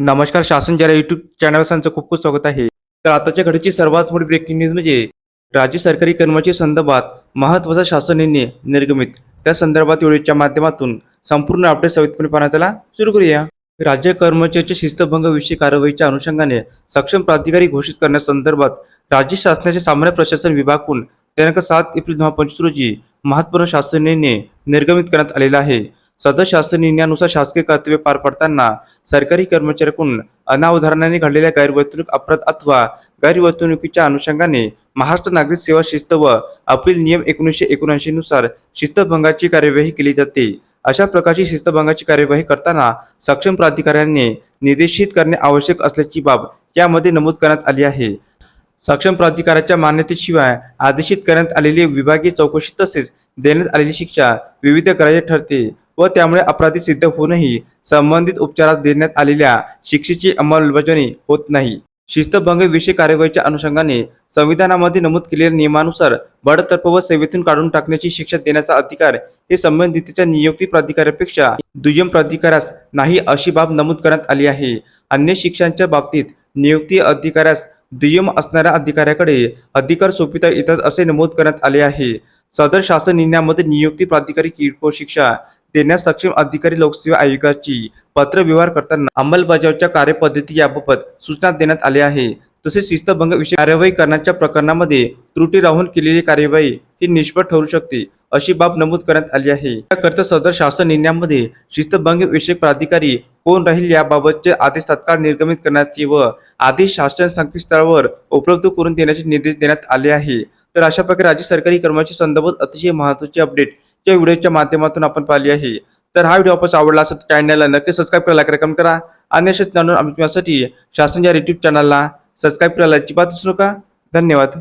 नमस्कार शासन जरा युट्यूब चॅनल त्यांचं खूप खूप स्वागत आहे. तर आताच्या घडीची सर्वात मोठी ब्रेकिंग न्यूज म्हणजे राज्य सरकारी कर्मचारी संदर्भात महत्त्वाचा शासन निर्णय निर्गमित. त्या संदर्भात व्हिडिओच्या माध्यमातून संपूर्ण अपडेट सवितपणे पाहण्याला सुरू करूया. राज्य कर्मचाऱ्यांच्या शिस्तभंग विषयी कारवाईच्या अनुषंगाने सक्षम प्राधिकारी घोषित करण्यासंदर्भात राज्य शासनाचे सामान्य प्रशासन विभागून दिनांक सात एप्रिल दोन हजार पंचवीस रोजी महत्त्वपूर्ण शासन निर्णय निर्गमित करण्यात आलेला आहे. सदर शासन निर्णयानुसार शासकीय कर्तव्य पार पडताना सरकारी कर्मचाऱ्यांकडून अनावधानाने घडलेल्या गैरवर्तणूक अपराध अथवा गैरवर्तणुकीच्या अनुषंगाने महाराष्ट्र नागरिक सेवा शिस्त व अपील नियम एकोणीसशे एकोणऐंशी नुसार शिस्तभंगाची कार्यवाही केली जाते. अशा प्रकारची शिस्तभंगाची कार्यवाही करताना सक्षम प्राधिकाऱ्यांनी निर्देशित करणे आवश्यक असल्याची बाब यामध्ये नमूद करण्यात आली आहे. सक्षम प्राधिकाराच्या मान्यतेशिवाय आदेशित करण्यात आलेली विभागीय चौकशी तसेच देण्यात आलेली शिक्षा विविध ग्राह्य ठरते. व त्यामुळे अपराधी सिद्ध होऊनही संबंधित उपचारास देण्यात आलेल्या शिक्षेची अंमलबजावणी होत नाही. शिस्तभंग विषय कार्यवाहीच्या अनुषंगाने संविधानामध्ये नमूद केलेल्या नियमानुसार बडतर्फ व सेवेतून काढून टाकण्याची शिक्षा देण्याचा अधिकार हे संबंधितच्या नियुक्ती प्राधिकाऱ्यापेक्षा दुय्यम प्राधिकाऱ्यास नाही अशी बाब नमूद करण्यात आली आहे. अन्य शिक्षांच्या बाबतीत नियुक्ती अधिकाऱ्यास दुय्यम असणाऱ्या अधिकाऱ्याकडे अधिकार सोपिता येतात असे नमूद करण्यात आले आहे. सदर शासन निर्णयामध्ये नियुक्ती प्राधिकारी किरकोळ शिक्षा देण्यास सक्षम अधिकारी लोकसेवा आयोगाची पत्रव्यवहार करताना अंमलबजावणीच्या कार्यपद्धती याबाबत सूचना देण्यात आल्या आहे. तसेच शिस्तभंग विषय कार्यवाही करण्याच्या प्रकरणामध्ये त्रुटी राहून केलेली कार्यवाही ही निष्फळ ठरू शकते अशी बाब नमूद करण्यात आली आहे. याकरता सदर शासन निर्णयामध्ये शिस्तभंग विषयक प्राधिकारी कोण राहील याबाबतचे आदेश तत्काळ निर्गमित करण्याचे व आदेश शासन संकेतस्थळावर उपलब्ध करून देण्याचे निर्देश देण्यात आले आहे. तर अशा प्रकारे राज्य सरकारी कर्मचारी संदर्भात अतिशय महत्वाची अपडेट या व्हिडिओच्या माध्यमातून आपण पाहिली आहे. तर हा व्हिडिओ आपण आवडला असेल तर चॅनलला नक्की सबस्क्राईब करायला रेकमेंड करा आणि असेच जाणून आम्ही तुमच्यासाठी शासन या युट्यूब चॅनलला सबस्क्राईब करायला अजिबात विसरू नका. धन्यवाद.